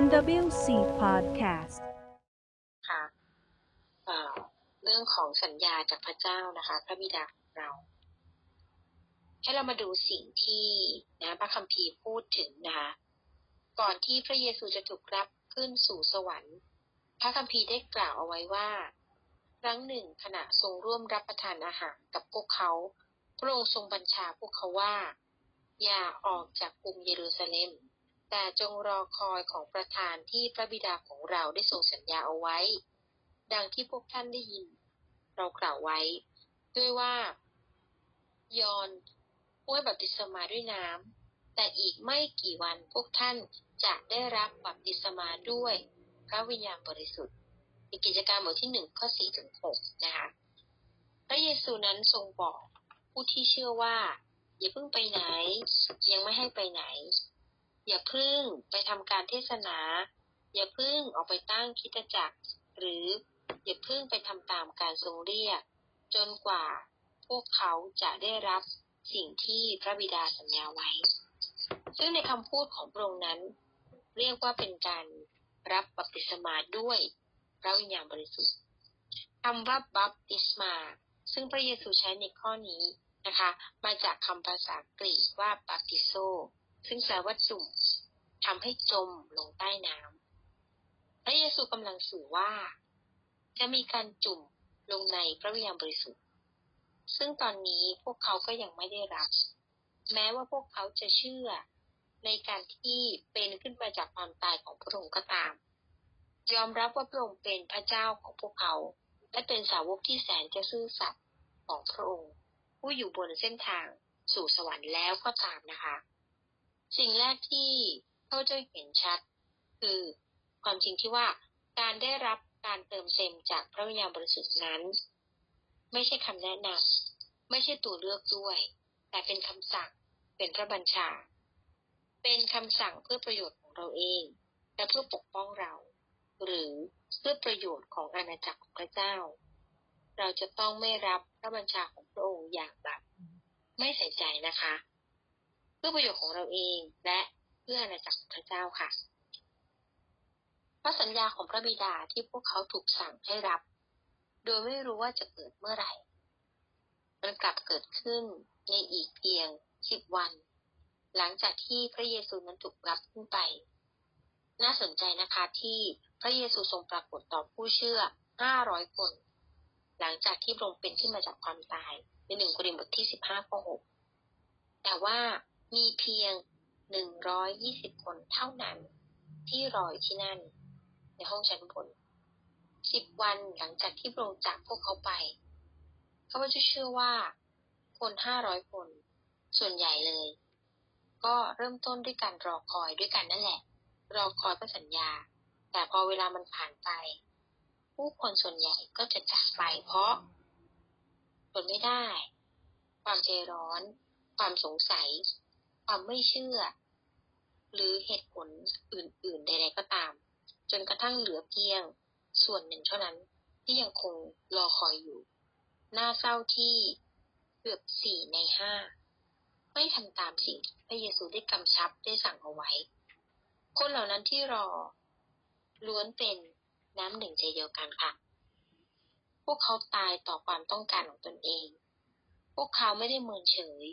NWC Podcast ค่ะเเรื่องของสัญญาจากพระเจ้านะคะ พระบิดาของเรา ให้เรามาดูสิ่งที่นะพระคัมภีร์พูดถึงนะคะก่อนที่พระเยซูจะถูกรับขึ้นสู่สวรรค์ พระคัมภีร์ได้กล่าวเอาไว้ว่า ครั้งหนึ่งขณะทรงร่วมรับประทานอาหารกับพวกเขา พระองค์ทรงบัญชาพวกเขาว่า อย่าออกจากกรุงเยรูซาเล็ม แต่จงรอคอยของประธานที่พระบิดาของเราได้ทรงสัญญาเอาไว้ ดังที่พวกท่านได้ยิน เรากล่าวไว้ ด้วยว่า ยอนผู้ให้บัพติศมาด้วยน้ำแต่อีกไม่กี่วันพวกท่านจะได้รับบัพติศมาด้วย พระวิญญาณบริสุทธิ์ในกิจการบทที่หนึ่งข้อสี่ถึงหกนะคะพระเยซูนั้นทรงบอกผู้ที่เชื่อว่า อย่าเพิ่งไปไหน ยังไม่ให้ไปไหน อย่าพิ่งไปทำการเทศนา อย่าพิ่งออกไปตั้งคิดจักร หรืออย่าพิ่งไปทำตามการทรงเรียก จนกว่าพวกเขาจะได้รับสิ่งที่พระบิดาสัญญาไว้ ซึ่งในคำพูดของพระองค์นั้น เรียกว่าเป็นการรับบัพติศมาด้วยพระวิญญาณบริสุทธิ์คำว่าบัพติศมา ซึ่งพระเยซูใช้ในข้อนี้นะคะ มาจากคำภาษากรีกว่าบัพติโซ ซึ่งแปลว่าจุ่ม ทำให้จมลงใต้น้ำพระเยซูกำลังสื่อว่า จะมีการจุ่มลงในพระวิญญาณบริสุทธิ์ ซึ่งตอนนี้พวกเขาก็ยังไม่ได้รับ แม้ว่าพวกเขาจะเชื่อในการที่เป็นขึ้นมาจากความตายของพระองค์ก็ตาม ยอมรับว่าพระองค์เป็นพระเจ้าของพวกเขา และเป็นสาวกที่แสนจะซื่อสัตย์ของพระองค์ ผู้อยู่บนเส้นทางสู่สวรรค์แล้วก็ตามนะคะ สิ่งแรกที่ เขาจะเห็นชัด คือความจริงที่ว่าการได้รับการเติมเต็มจากพระวิญญาณบริสุทธิ์นั้น ไม่ใช่คำแนะนำไม่ใช่ตัวเลือกด้วย แต่เป็นคำสั่งเป็นพระบัญชา เป็นคำสั่งเพื่อประโยชน์ของเราเอง และเพื่อปกป้องเรา หรือเพื่อประโยชน์ของอาณาจักรของพระเจ้า เราจะต้องไม่รับพระบัญชาของพระองค์อย่างแบบไม่ใส่ใจนะคะ เพื่อประโยชน์ของเราเองและ เพื่ออาณาจักรของพระเจ้าค่ะ พระสัญญาของพระบิดาที่พวกเขาถูกสั่งให้รับ โดยไม่รู้ว่าจะเกิดเมื่อไหร่มันกลับเกิดขึ้นในอีกเพียงสิบวัน หลังจากที่พระเยซูนั้นถูกรับขึ้นไป น่าสนใจนะคะที่พระเยซูทรงปรากฏต่อผู้เชื่อห้าร้อยคน หลังจากที่พระองเป็นขึ้นมาจากความตายในหนึ่งโครินธ์บทที่สิบห้าข้อหกแต่ว่ามีเพียง หนึ่งร้อยยี่สิบคนเท่านั้น ที่รออยู่ที่นั่น ในห้องชั้นบนสิบวันหลังจากที่พระองค์จากพวกเขาไปข้าพเจ้าเชื่อว่า คนห้าร้อยคน ส่วนใหญ่เลย ก็เริ่มต้นด้วยการรอคอยด้วยกันนั่นแหละ รอคอยพระสัญญา แต่พอเวลามันผ่านไป ผู้คนส่วนใหญ่ก็จะจากไปเพราะทนไม่ได้ ความใจร้อน ความสงสัย ความไม่เชื่อ หรือเหตุผลอื่น ๆ ใด ๆ ก็ตาม จนกระทั่งเหลือเพียงส่วนหนึ่งเท่านั้นที่ยังคงรอคอยอยู่ น่าเศร้าที่เกือบสี่ในห้าไม่ทำตามสิ่งที่พระเยซูได้กำชับได้สั่งเอาไว้ คนเหล่านั้นที่รอ ล้วนเป็นน้ำหนึ่งใจเดียวกันค่ะ พวกเขาตายต่อความต้องการของตนเอง พวกเขาไม่ได้เมินเฉย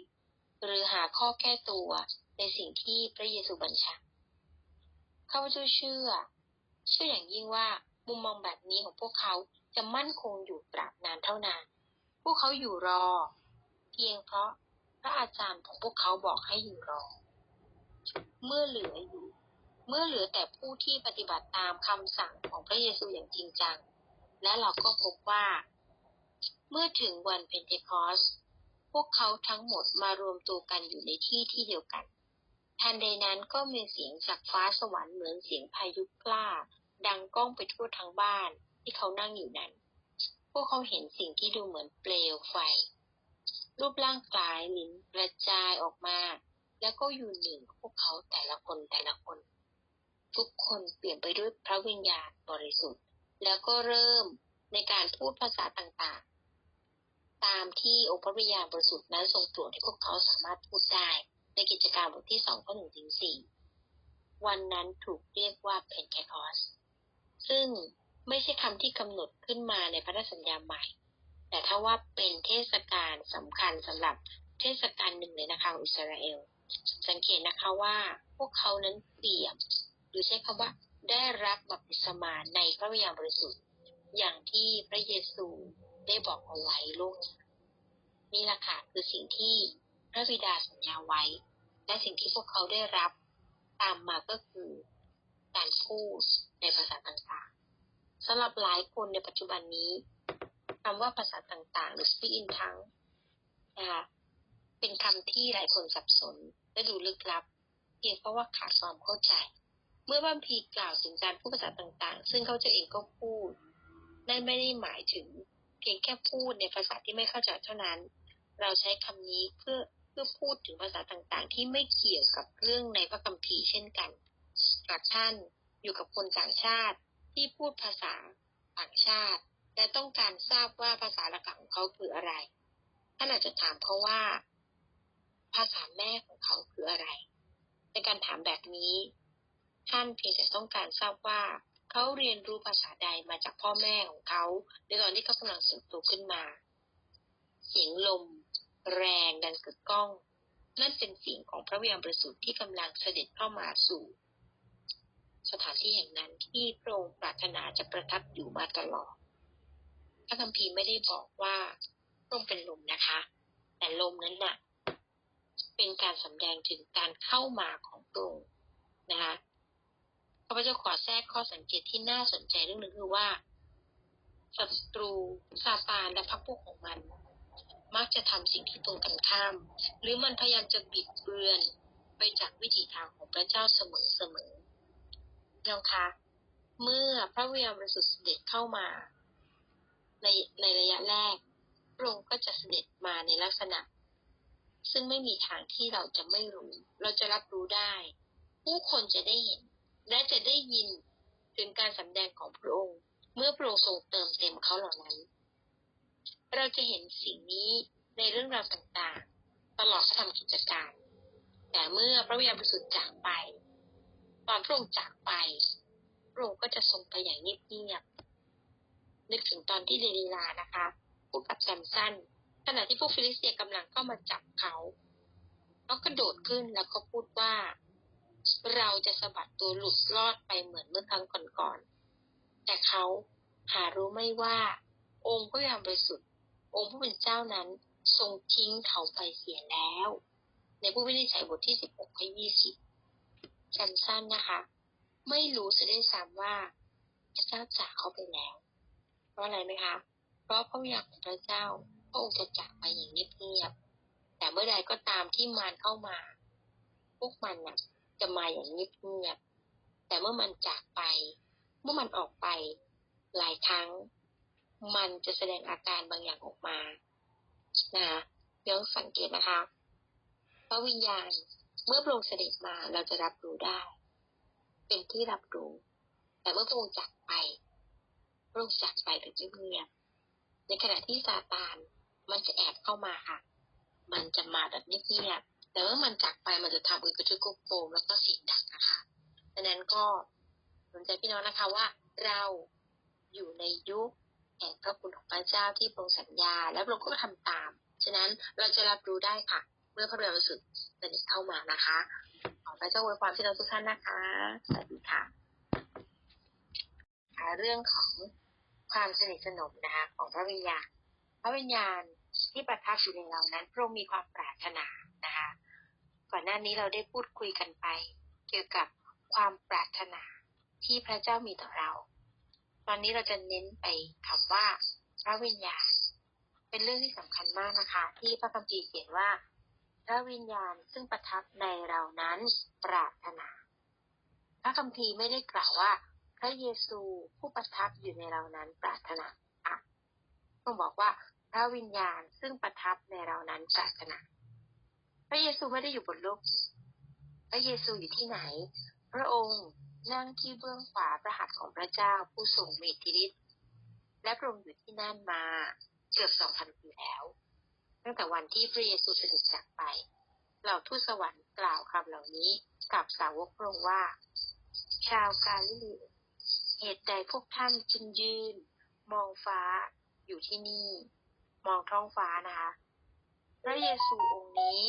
หรือหาข้อแก้ตัวในสิ่งที่พระเยซูบัญชาข้าพเจ้าเชื่อ เชื่ออย่างยิ่งว่ามุมมองแบบนี้ของพวกเขาจะมั่นคงอยู่ตราบนานเท่านาน พวกเขาอยู่รอ เพียงเพราะพระอาจารย์ของพวกเขาบอกให้อยู่รอ เมื่อเหลืออยู่ เมื่อเหลือแต่ผู้ที่ปฏิบัติตามคำสั่งของพระเยซูอย่างจริงจัง และเราก็พบว่า เมื่อถึงวันเพนเทคอส พวกเขาทั้งหมดมารวมตัวกันอยู่ในที่ที่เดียวกัน ทันใดนั้นก็มีเสียงจากฟ้าสวรรค์เหมือนเสียงพายุกล้า ดังก้องไปทั่วทั้งบ้านที่เขานั่งอยู่นั้น พวกเขาเห็นสิ่งที่ดูเหมือนเปลวไฟ รูปร่างกลายลิ้นกระจายออกมา แล้วก็อยู่หนึ่งพวกเขาแต่ละคนแต่ละคน ทุกคนเปลี่ยนไปด้วยพระวิญญาณบริสุทธิ์ แล้วก็เริ่มในการพูดภาษาต่างๆ ตามที่องค์พระวิญญาณบริสุทธิ์นั้นทรงตรวจให้พวกเขาสามารถพูดได้ ในกิจการบทที่สองข้อหนึ่งถึงสี่วันนั้นถูกเรียกว่าเพนเทคอสซึ่งไม่ใช่คำที่กำหนดขึ้นมาในพันธสัญญาใหม่ แต่ถ้าว่าเป็นเทศกาลสำคัญสำหรับเทศกาลหนึ่งเลยนะคะของอิสราเอล สังเกตนะคะว่าพวกเขานั้นเปรียบหรือใช้คำว่าได้รับบัพติศมาในพระวิญญาณบริสุทธิ์ อย่างที่พระเยซู ได้บอกเอาไว้ล่วงหน้นี่แหละค่ะคือสิ่งที่พระบิดาสัญญาไว้ และสิ่งที่พวกเขาได้รับตามมาก็คือการพูดในภาษาต่างๆสำหรับหลายคนในปัจจุบันนี้คำว่าภาษาต่างๆ หรือ speak in tongue นะคะเป็นคำที่หลายคนสับสนและดูลึกลับ เพียงเพราะว่าขาดความเข้าใจ เมื่อบัมพีกล่าวถึงการพูดภาษาต่างๆ ซึ่งเขาจะเองก็พูดนั่นไม่ได้หมายถึง เพียงแค่พูดในภาษาที่ไม่เข้าใจเท่านั้น เราใช้คำนี้เพื่อเพื่อพูดถึงภาษาต่างๆ ที่ไม่เกี่ยวกับเรื่องในพระคัมภีร์เช่นกัน หากท่านอยู่กับคนต่างชาติที่พูดภาษาต่างชาติ และต้องการทราบว่าภาษาหลักของเขาคืออะไร ท่านอาจจะถามเขาว่า ภาษาแม่ของเขาคืออะไร ในการถามแบบนี้ ท่านเพียงแต่ต้องการทราบว่า เขาเรียนรู้ภาษาใดมาจากพ่อแม่ของเขาในตอนที่เขากำลังเติบโตขึ้นมา เสียงลม แรงดังกึกก้อง นั่นเป็นเสียงของพระวิญญาณบริสุทธิ์ที่กำลังเสด็จเข้ามาสู่ สถานที่แห่งนั้นที่พระองค์ปรารถนาจะประทับอยู่มาตลอดพระคัมภีร์ไม่ได้บอกว่าพระองค์เป็นลมนะคะ แต่ลมนั้นน่ะ เป็นการสำแดงถึงการเข้ามาของพระองค์นะคะ ข้าพเจ้าขอแทรกข้อสังเกตที่น่าสนใจเรื่องหนึงคือว่าศัตรูซาตานและพรรคพวกของมัน มักจะทำสิ่งที่ตรงกันข้าม หรือมันพยายามจะบิดเบือนไปจากวิถีทางของพระเจ้าเสมอเสมอน้องคะเมื่อพระวิญญาณบริสุทธิ์เสด็จเข้ามา ในในระยะแรกพระองค์ก็จะเสด็จมาในลักษณะ ซึ่งไม่มีทางที่เราจะไม่รู้ เราจะรับรู้ได้ ผู้คนจะได้เห็น และจะได้ยินถึงการสำแดงของพระองค์ เมื่อพระองค์ทรงเติมเต็มเขาเหล่านั้น เราจะเห็นสิ่งนี้ในเรื่องราวต่างๆ ตลอดพระธรรมกิจการ แต่เมื่อพระวิญญาณบริสุทธิ์จากไปตอนพระองค์จากไปพระองค์ก็จะทรงไปอย่างเงียบๆนึกถึงตอนที่เดลีลานะคะพูดกับแซมสันขณะที่พวกฟิลิสเตียกำลังเข้ามาจับเขาเขากระโดดขึ้นแล้วก็พูดว่า เราจะสะบัดตัวหลุดรอดไปเหมือนเมื่อครั้งก่อนๆ แต่เขาหารู้ไม่ว่า องค์พระยามบริสุทธิ์ องค์ผู้เป็นเจ้านั้นทรงทิ้งเขาไปเสียแล้ว ในผู้วินิจฉัยบทที่สิบหกข้อยี่สิบชันสั้นนะคะ ไม่รู้จะได้ซ้ำว่าพระเจ้าจากเขาไปแล้ว เพราะอะไรไหมคะ เพราะพระวิญญาณของพระเจ้าพระองค์จะจากไปอย่างเงียบๆแต่เมื่อใดก็ตามที่มารเข้ามา พวกมันน่ะ จะมาอย่างเงียบๆแต่เมื่อมันจากไป เมื่อมันออกไป หลายครั้ง มันจะแสดงอาการบางอย่างออกมานะคะย้อนสังเกตนะคะพระวิญญาณเมื่อพระองค์เสด็จมาเราจะรับรู้ได้ เป็นที่รับรู้ แต่เมื่อพระองค์จากไปพระองค์จากไปแบบเงียบในขณะที่ซาตานมันจะแอบเข้ามาค่ะ มันจะมาแบบเงียบ แต่เมื่อมันจากไปมันจะทำอึกระทึกโกมแล้วก็เสียงดังนะคะดังนั้นก็สนใจพี่น้องนะคะว่าเราอยู่ในยุคแห่งพระคุณของพระเจ้าที่พรงสัญญา และพระองค์ก็ทำตาม ฉะนั้นเราจะรับรู้ได้ค่ะ เมื่อพระเรือสุดเสด็จเข้ามานะคะ ขอพระเจ้าอวยพรพี่น้องทุกท่านนะคะ สวัสดีค่ะค่ะเรื่องของความสนิทสนมนะคะของพระวิญญาณ พระวิญญาณที่ประทับอยู่ในเรานั้นพระองค์มีความปรารถนา นะคะก่อนหน้านี้เราได้พูดคุยกันไป เกี่ยวกับความปรารถนาที่พระเจ้ามีต่อเรา ตอนนี้เราจะเน้นไปคำว่า พระวิญญาณ เป็นเรื่องที่สำคัญมากนะคะ ที่พระคัมภีร์เขียนว่า พระวิญญาณซึ่งประทับในเรานั้นปรารถนา พระคัมภีร์ไม่ได้กล่าวว่า พระเยซูผู้ประทับอยู่ในเรานั้นปรารถนาค่ะต้องบอกว่าพระวิญญาณซึ่งประทับในเรานั้นปรารถนา พระเยซูไม่ได้อยู่บนโลกนี้พระเยซูอยู่ที่ไหน พระองค์นั่งที่เบื้องขวาพระหัตถ์ของพระเจ้าผู้ทรงมีอิทธิฤทธิ์และพระองค์อยู่ที่นั่นมาเกือบสองพันปีแล้ว ตั้งแต่วันที่พระเยซูเสด็จจากไป เหล่าทูตสวรรค์กล่าวคำเหล่านี้กับสาวกพระองค์ว่า ชาวกาลิลีเหตุใดพวกท่านจึงยืน มองฟ้าอยู่ที่นี่ มองท้องฟ้านะคะ พระเยซูองค์นี้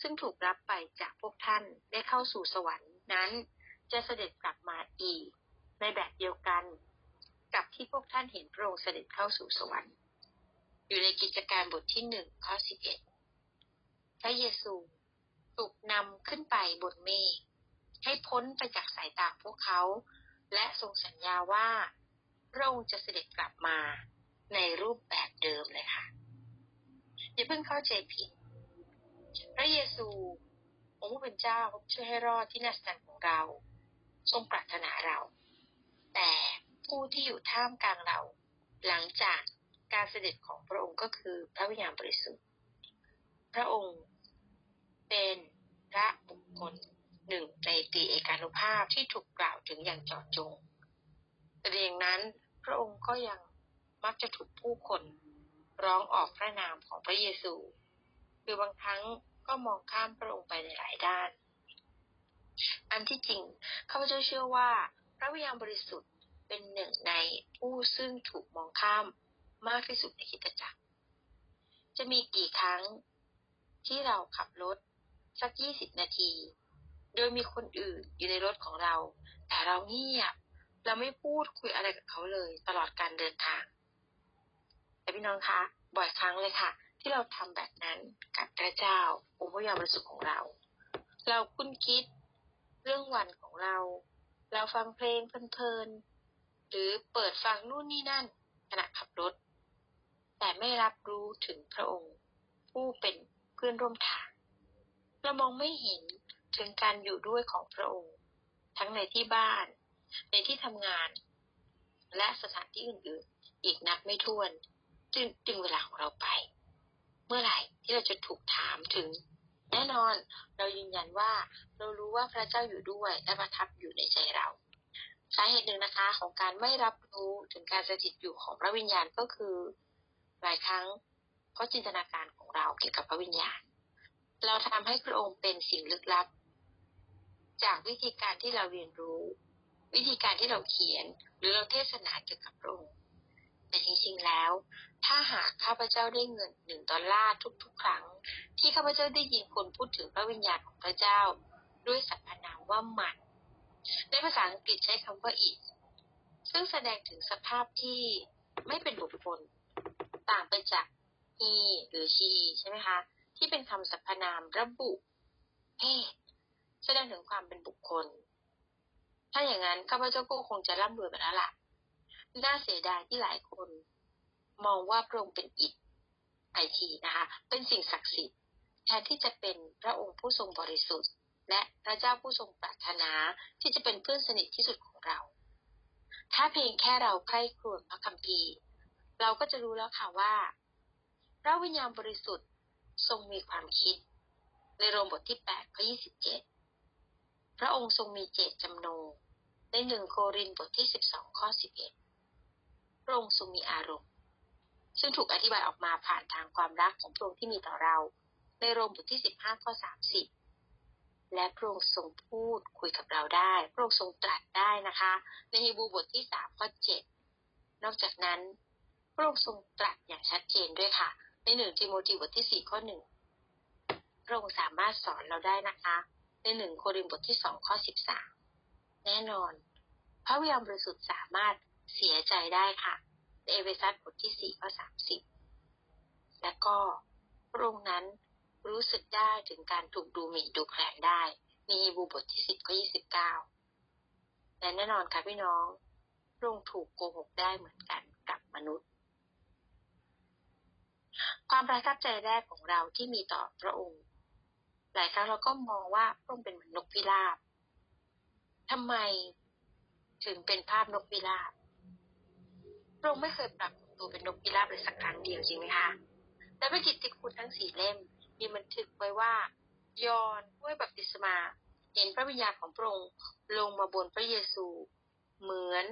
ซึ่งถูกรับไปจากพวกท่านได้เข้าสู่สวรรค์นั้น จะเสด็จกลับมาอีก ในแบบเดียวกัน กับที่พวกท่านเห็นพระองค์เสด็จเข้าสู่สวรรค์ อยู่ในกิจการบทที่หนึ่งข้อสิบเอ็ดพระเยซูถูกนำขึ้นไปบนเมฆให้พ้นไปจากสายตาพวกเขา และทรงสัญญาว่าพระองค์จะเสด็จกลับมาในรูปแบบเดิมเลยค่ะอย่าเพิ่งเข้าใจผิด พระเยซูองค์ผู้เป็นเจ้าช่วยให้รอดที่นาสตันของเรา ทรงปรารถนาเรา แต่ผู้ที่อยู่ท่ามกลางเรา หลังจากการเสด็จของพระองค์ก็คือพระวิญญาณบริสุทธิ์ พระองค์เป็นพระบุคคลหนึ่งในตีเอกานุภาพที่ถูกกล่าวถึงอย่างเจาะจงแต่เองนั้นพระองค์ก็ยังมักจะถูกผู้คนร้องออกพระนามของพระเยซู คือบางครั้งก็มองข้ามพระองค์ไปในหลายด้าน อันที่จริงข้าพเจ้าเชื่อว่า พระวิญญาณบริสุทธิ์เป็นหนึ่งในผู้ซึ่งถูกมองข้ามมากที่สุดในคิตจักร จะมีกี่ครั้งที่เราขับรถสักยี่สิบนาที โดยมีคนอื่นอยู่ในรถของเรา แต่เราเงียบเราไม่พูดคุยอะไรกับเขาเลย ตลอดการเดินทาง แต่พี่น้องคะ บ่อยครั้งเลยค่ะ ที่เราทำแบบนั้นกับพระเจ้าองค์พระยาบริสุทธิ์ของเรา เราคุ้นคิดเรื่องวันของเรา เราฟังเพลงเพลินๆหรือเปิดฟังนู่นนี่นั่นขณะขับรถ แต่ไม่รับรู้ถึงพระองค์ ผู้เป็นเพื่อนร่วมทาง เรามองไม่เห็นถึงการอยู่ด้วยของพระองค์ ทั้งในที่บ้าน ในที่ทำงาน และสถานที่อื่นๆ อีกนับไม่ถ้วนจึงจึงเวลาของเราไป เมื่อไหร่ที่เราจะถูกถามถึง แน่นอนเรายืนยันว่าเรารู้ว่าพระเจ้าอยู่ด้วยและประทับอยู่ในใจเรา สาเหตุหนึ่งนะคะของการไม่รับรู้ถึงการสถิตอยู่ของพระวิญญาณก็คือ หลายครั้งเพราะจินตนาการของเราเกี่ยวกับพระวิญญาณ เราทำให้พระองค์เป็นสิ่งลึกลับ จากวิธีการที่เราเรียนรู้ วิธีการที่เราเขียน หรือเราเทศนาเกี่ยวกับพระองค์ แต่จริงๆแล้ว ถ้าหากข้าพเจ้าได้เงินหนึ่งดอลลาร์ทุกๆ ครั้ง ที่ข้าพเจ้าได้ยินคนพูดถึงพระวิญญาณของพระเจ้า ด้วยสรรพนามว่ามัน ในภาษาอังกฤษใช้คำว่า is ซึ่งแสดงถึงสภาพที่ไม่เป็นบุคคล ต่างไปจาก he หรือ she ใช่ไหมคะ ที่เป็นคำสรรพนามระบุเพศแสดงถึงความเป็นบุคคล ถ้าอย่างนั้นข้าพเจ้าก็คงจะร่ำรวยไปแล้วล่ะ น่าเสียดายที่หลายคน มองว่าพระองค์เป็นอิฐไอทีนะคะ เป็นสิ่งศักดิ์สิทธิ์แทนที่จะเป็นพระองค์ผู้ทรงบริสุทธิ์ และพระเจ้าผู้ทรงปรารถนาที่จะเป็นเพื่อนสนิทที่สุดของเรา ถ้าเพียงแค่เราใคร่ครวญพระคัมภีร์เราก็จะรู้แล้วค่ะว่า พระวิญญาณบริสุทธิ์ทรงมีความคิด ในโรมบทที่8ข้อ27 พระองค์ทรงมีเจตจำนงในหนึ่งโครินบทที่ 12 ข้อ 11 ระองค์ทรงมีอารมณ์ ซึ่งถูกอธิบายออกมาผ่านทางความรักของพระองค์ที่มีต่อเรา ในโรมบทที่ 15 ข้อ 30 และพระองค์ทรงพูดคุยกับเราได้ พระองค์ทรงตรัสได้นะคะ ในฮีบรูบทที่ 3 ข้อ 7 นอกจากนั้น พระองค์ทรงตรัสอย่างชัดเจนด้วยค่ะ ในหนึ่งทิโมธีบทที่ 4 ข้อ 1 พระองค์สามารถสอนเราได้นะคะ ในหนึ่งโครินธ์บทที่ 2 ข้อ 13 แน่นอนพระวิญญาณบริสุทธิ์สามารถ เสียใจได้ค่ะ เอเวซัสบทที่4ข้อ30และก็พระองค์นั้นรู้สึกได้ถึงการถูกดูหมิ่นดูแคลนได้ในฮีบูบทที่10ข้อ29และแน่นอนค่ะพี่น้องพระองค์ถูกโกหกได้เหมือนกันกับมนุษย์ ความประทับใจแรกของเราที่มีต่อพระองค์ หลายครั้งเราก็มองว่าพระองค์เป็นเหมือนนกพิราบทำไมถึงเป็นภาพนกพิราบ พระองค์ไม่เคยปรับตัวเป็นนกพิราบเลยสักครั้งเดียวจริงไหมคะ และพระกิตติคุณทั้งสี่เล่มมีบันทึกไว้ว่า ยอนด้วยบัพติศมา เห็นพระวิญญาณของพระองค์ลงมาบนพระเยซู เหมือน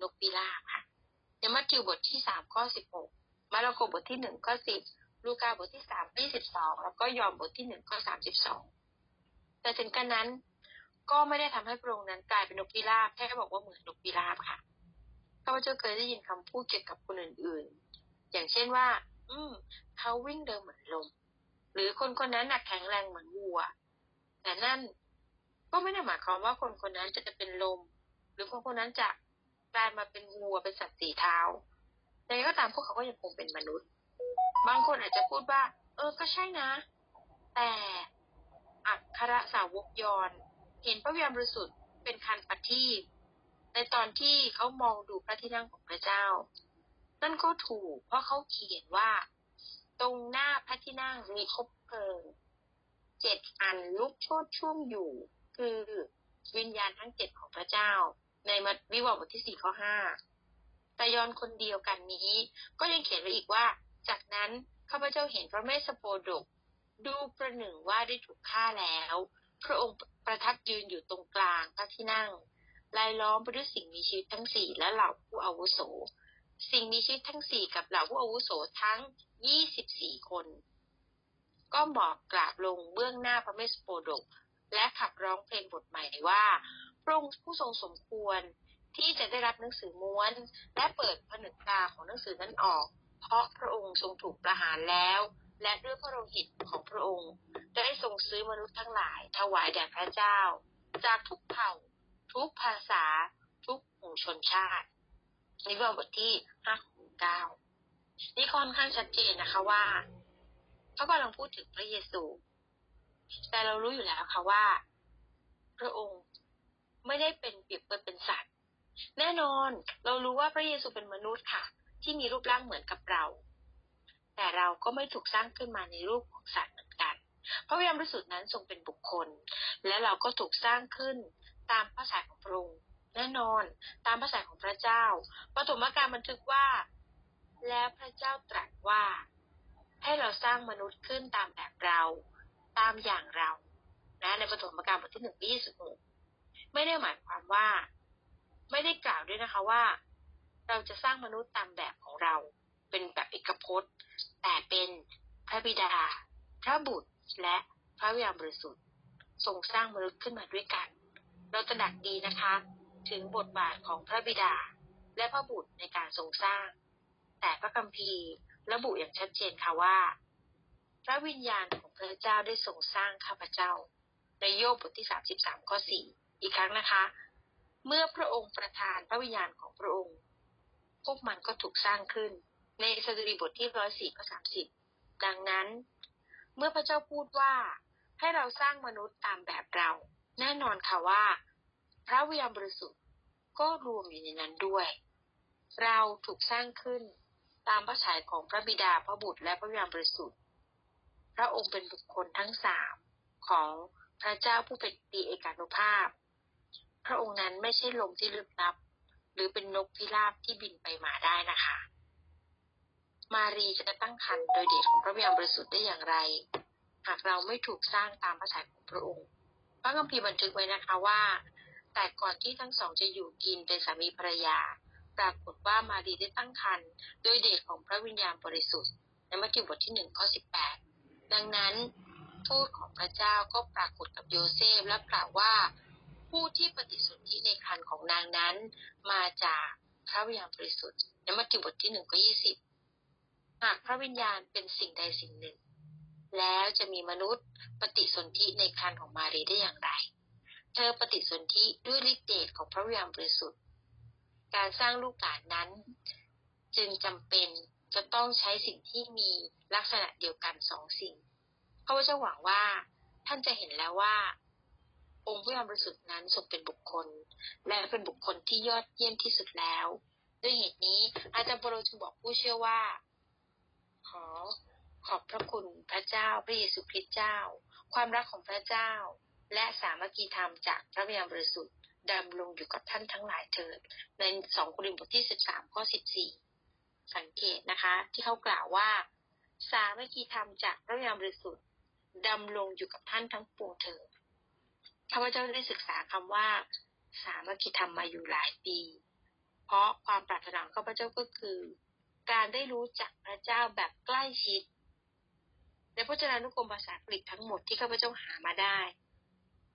นกพิราบค่ะในมัทธิวบทที่สามข้อสิบหกมาระโกบทที่หนึ่งข้อสิบลูกาบทที่สามข้อยี่สิบสองแล้วก็ยอห์นบทที่หนึ่งข้อสามสิบสองแต่ถึงกันนั้นก็ไม่ได้ทำให้พระองค์นั้นกลายเป็นนกพิราบแค่บอกว่าเหมือนนกพิราบค่ะ ข้าพเจ้าเคยได้ยินคำพูดเกี่ยวกับคนอื่นๆ อย่างเช่นว่า อืมเขาวิ่งเดินเหมือนลม หรือคนคนนั้นหนักแข็งแรงเหมือนวัว แต่นั่นก็ไม่ได้หมายความว่าคนคนนั้นจะจะเป็นลม หรือคนคนนั้นจะกลายมาเป็นวัวเป็นสัตว์สี่เท้าแต่ก็ตามพวกเขาก็ยังคงเป็นมนุษย์ บางคนอาจจะพูดว่า เออก็ใช่นะ แต่อัครสาวกยอนเห็นพระวิญญาณบริสุทธิ์เป็นคันปฏิ ในตอนที่เขามองดูพระที่นั่งของพระเจ้า นั่นก็ถูก เพราะเขาเขียนว่า ตรงหน้าพระที่นั่งมีคบเพลิงเจ็ดอันลุกโชดช่วงอยู่ คือวิญญาณทั้งเจ็ดของพระเจ้า ในมัทวิวรบทที่สี่ข้อห้าแต่ยอนคนเดียวกันนี้ ก็ยังเขียนไว้อีกว่า จากนั้นข้าพเจ้าเห็นพระเมสสโปดก ดูประหนึ่งว่าได้ถูกฆ่าแล้ว พระองค์ประทับยืนอยู่ตรงกลางพระที่นั่ง ลายล้อมไปด้วยสิ่งมีชีวิตทั้งสี่และเหล่าผู้อาวุโส สิ่งมีชีวิตทั้งสี่กับเหล่าผู้อาวุโสทั้งยี่สิบสี่คน ก็หมอบกราบลงเบื้องหน้าพระเมสโปดก และขับร้องเพลงบทใหม่ว่าพระองค์ผู้ทรงสมควรที่จะได้รับหนังสือม้วน และเปิดผนึกตาของหนังสือนั้นออก เพราะพระองค์ทรงถูกประหารแล้ว และด้วยพระโลหิตของพระองค์ ได้ทรงซื้อมนุษย์ทั้งหลายถวายแด่พระเจ้า จากทุกเผ่า ทุกภาษาทุกหมู่ชนชาตินี่เป็นบทที่ห้าของเก้านี่ค่อนข้างชัดเจนนะคะว่าเขากำลังพูดถึงพระเยซู แต่เรารู้อยู่แล้วค่ะว่า พระองค์ไม่ได้เป็นเปรียบเป็นสัตว์ แน่นอนเรารู้ว่าพระเยซูเป็นมนุษย์ค่ะ ที่มีรูปร่างเหมือนกับเรา แต่เราก็ไม่ถูกสร้างขึ้นมาในรูปของสัตว์เหมือนกัน พระวิญญาณบริสุทธิ์นั้นทรงเป็นบุคคล และเราก็ถูกสร้างขึ้น ตามพระสัยของพระองค์แน่นอนตามพระสัยของพระเจ้าปฐมกาลบันทึกว่า แล้วพระเจ้าตรัสว่า ให้เราสร้างมนุษย์ขึ้นตามแบบเรา ตามอย่างเรา นะในปฐมกาลบทที่หนึ่งยี่สิบหกไม่ได้หมายความว่า ไม่ได้กล่าวด้วยนะคะว่า เราจะสร้างมนุษย์ตามแบบของเรา เป็นแบบเอกพจน์ แต่เป็นพระบิดา พระบุตรและพระวิญญาณบริสุทธิ์ทรงสร้างมนุษย์ขึ้นมาด้วยกัน เราตระหนักดีนะคะ ถึงบทบาทของพระบิดา และพระบุตรในการทรงสร้าง แต่พระคัมภีร์ระบุอย่างชัดเจนค่ะว่า พระวิญญาณของพระเจ้าได้ทรงสร้างข้าพเจ้า ในโยบบทที่สามสิบสามข้อสี่อีกครั้งนะคะ เมื่อพระองค์ประทานพระวิญญาณของพระองค์ พวกมันก็ถูกสร้างขึ้น ในสดุดีบทที่ร้อยสี่ข้อสามสิบดังนั้น เมื่อพระเจ้าพูดว่าให้เราสร้างมนุษย์ตามแบบเรา แน่นอนค่ะว่า พระวิญญาณบริสุทธิ์ก็รวมอยู่ในนั้นด้วย เราถูกสร้างขึ้นตามพระฉายของพระบิดาพระบุตรและพระวิญญาณบริสุทธิ์ พระองค์เป็นบุคคลทั้งสามของพระเจ้าผู้เป็นปีเอกานุภาพ พระองค์นั้นไม่ใช่ลมที่ลึกลับ หรือเป็นนกพิราบที่บินไปมาได้นะคะ มารีจะตั้งครรภ์โดยเดชของพระวิญญาณบริสุทธิ์ได้อย่างไร หากเราไม่ถูกสร้างตามพระทัยของพระองค์ พระคัมภีร์บันทึกไว้นะคะว่า แต่ก่อนที่ทั้งสองจะอยู่กินเป็นสามีภรรยา ปรากฏว่ามารีได้ตั้งครรภ์โดยเดชของพระวิญญาณบริสุทธิ์ในมัทธิวบทที่หนึ่งข้อสิบแปดดังนั้นทูตของพระเจ้าก็ปรากฏกับโยเซฟและกล่าวว่า ผู้ที่ปฏิสนธิในครรภ์ของนางนั้น มาจากพระวิญญาณบริสุทธิ์ในมัทธิวบทที่หนึ่งข้อยี่สิบหากพระวิญญาณเป็นสิ่งใดสิ่งหนึ่ง แล้วจะมีมนุษย์ปฏิสนธิในครรภ์ของมารีได้อย่างไร เธอปฏิสนธิด้วยฤทธิเดชของพระวิญญาณบริสุทธิ์ การสร้างลูกหลานนั้น จึงจำเป็นจะต้องใช้สิ่งที่มีลักษณะเดียวกันสองสิ่งพระเจ้าหวังว่าท่านจะเห็นแล้วว่า องค์พระยามบริสุทธิ์นั้นทรงเป็นบุคคล และเป็นบุคคลที่ยอดเยี่ยมที่สุดแล้ว ด้วยเหตุนี้อาจารย์โปโลจึงบอกผู้เชื่อว่า ขอ ขอบพระคุณพระเจ้าพระเยซูคริสต์เจ้า ความรักของพระเจ้า และสามัคคีธรรมจากพระวิญญาณบริสุทธิ์ดำลงอยู่กับท่านทั้งหลายเถิด ในสองโครินธ์บทที่สิบสามข้อสิบสี่สังเกตนะคะ ที่เขากล่าวว่า สามัคคีธรรมจากพระวิญญาณบริสุทธิ์ดำลงอยู่กับท่านทั้งปวงเถิดข้าพเจ้าได้ศึกษาคำว่า สามัคคีธรรมมาอยู่หลายปี เพราะความปรารถนาของข้าพเจ้าก็คือ การได้รู้จักพระเจ้าแบบใกล้ชิด ในพจนานุกรมภาษาอังกฤษทั้งหมดที่ข้าพเจ้าหามาได้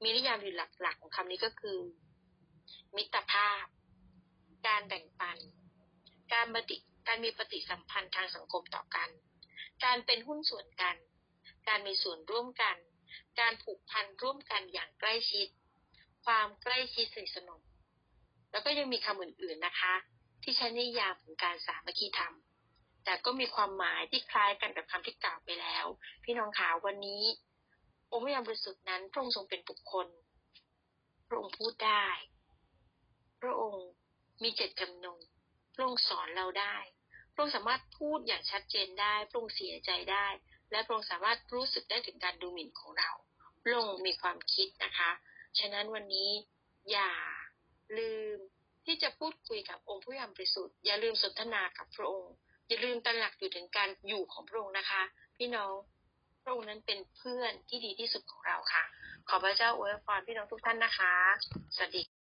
มีนิยามอยู่หลักๆ ของคำนี้ก็คือ มิตรภาพ การแบ่งปัน การปฏิการมีปฏิสัมพันธ์ทางสังคมต่อกัน การเป็นหุ้นส่วนกัน การมีส่วนร่วมกัน การผูกพันร่วมกันอย่างใกล้ชิด ความใกล้ชิดสนิทสนม แล้วก็ยังมีคำอื่นๆนะคะ ที่ใช้นิยามถึงการสามัคคีธรรม แต่ก็มีความหมายที่คล้ายกันกับคำที่กล่าวไปแล้ว พี่น้องขาวันนี้ องค์พระยามบริสุทธิ์นั้นพระองค์ทรงเป็นบุคคล พระองค์พูดได้ พระองค์มีเจตจำนงพระองค์สอนเราได้ พระองค์สามารถพูดอย่างชัดเจนได้ พระองค์เสียใจได้ และพระองค์สามารถรู้สึกได้ถึงการดูหมิ่นของเราพระองค์มีความคิดนะคะ ฉะนั้นวันนี้อย่าลืมที่จะพูดคุยกับองค์ผู้ยามบริสุทธิ์อย่าลืมสนทนากับพระองค์ อย่าลืมตระหนักอยู่ถึงการอยู่ของพระองค์นะคะ พี่น้องพระองค์นั้นเป็นเพื่อนที่ดีที่สุดของเราค่ะ ขอพระเจ้าอวยพรพี่น้องทุกท่านนะคะ สวัสดี